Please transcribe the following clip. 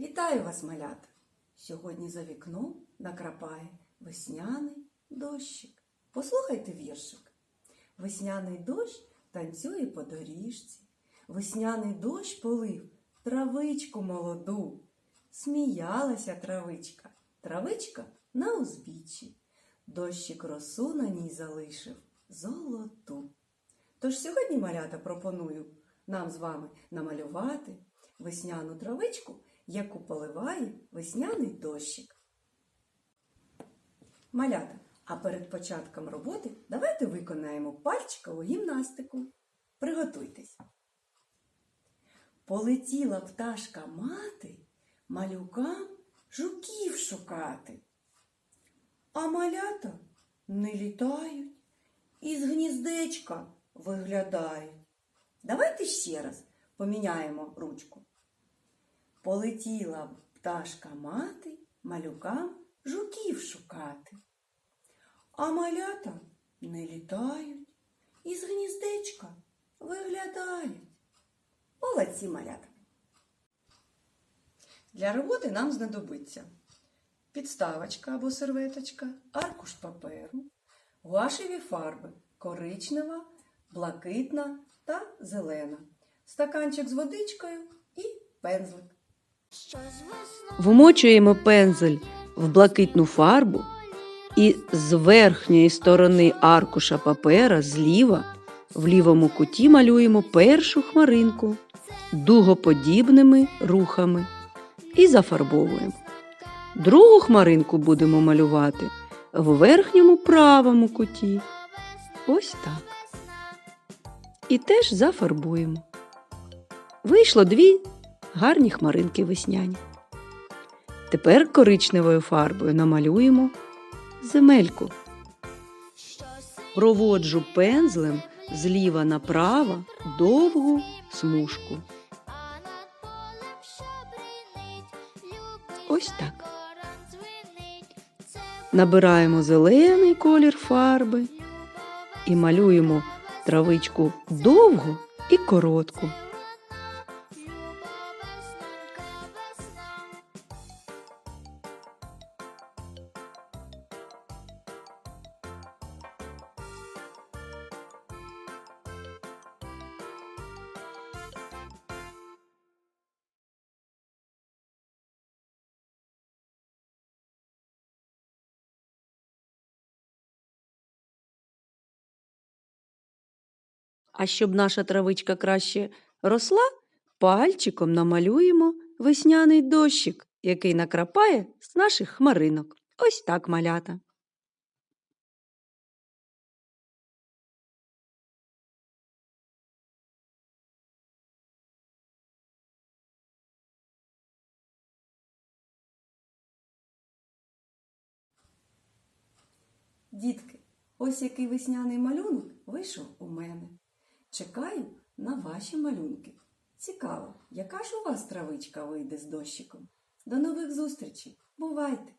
Вітаю вас, малята! Сьогодні за вікном накрапає весняний дощик. Послухайте віршик. Весняний дощ танцює по доріжці. Весняний дощ полив травичку молоду. Сміялася травичка, травичка на узбіччі. Дощик росу на ній залишив золоту. Тож сьогодні малята пропоную нам з вами намалювати весняну травичку, яку поливає весняний дощик. Малята, а перед початком роботи давайте виконаємо пальчикову гімнастику. Приготуйтесь. Полетіла пташка мати малюкам жуків шукати. А малята не літають, із гніздечка виглядають. Давайте ще раз поміняємо ручку. Полетіла пташка мати малюкам жуків шукати. А малята не літають, із гніздечка виглядають. Молодці малята. Для роботи нам знадобиться підставочка або серветочка, аркуш паперу, гуашеві фарби коричнева, блакитна та зелена, стаканчик з водичкою і пензлик. Вмочуємо пензель в блакитну фарбу і з верхньої сторони аркуша папера зліва в лівому куті малюємо першу хмаринку дугоподібними рухами і зафарбовуємо. Другу хмаринку будемо малювати в верхньому правому куті. Ось так. І теж зафарбуємо. Вийшло дві гарні хмаринки весняні. Тепер коричневою фарбою намалюємо земельку. Проводжу пензлем зліва направо довгу смужку. Ось так. Набираємо зелений колір фарби і малюємо травичку довгу і коротку. А щоб наша травичка краще росла, пальчиком намалюємо весняний дощик, який накрапає з наших хмаринок. Ось так малята. Дітки, ось який весняний малюнок вийшов у мене. Чекаю на ваші малюнки. Цікаво, яка ж у вас травичка вийде з дощиком? До нових зустрічей! Бувайте!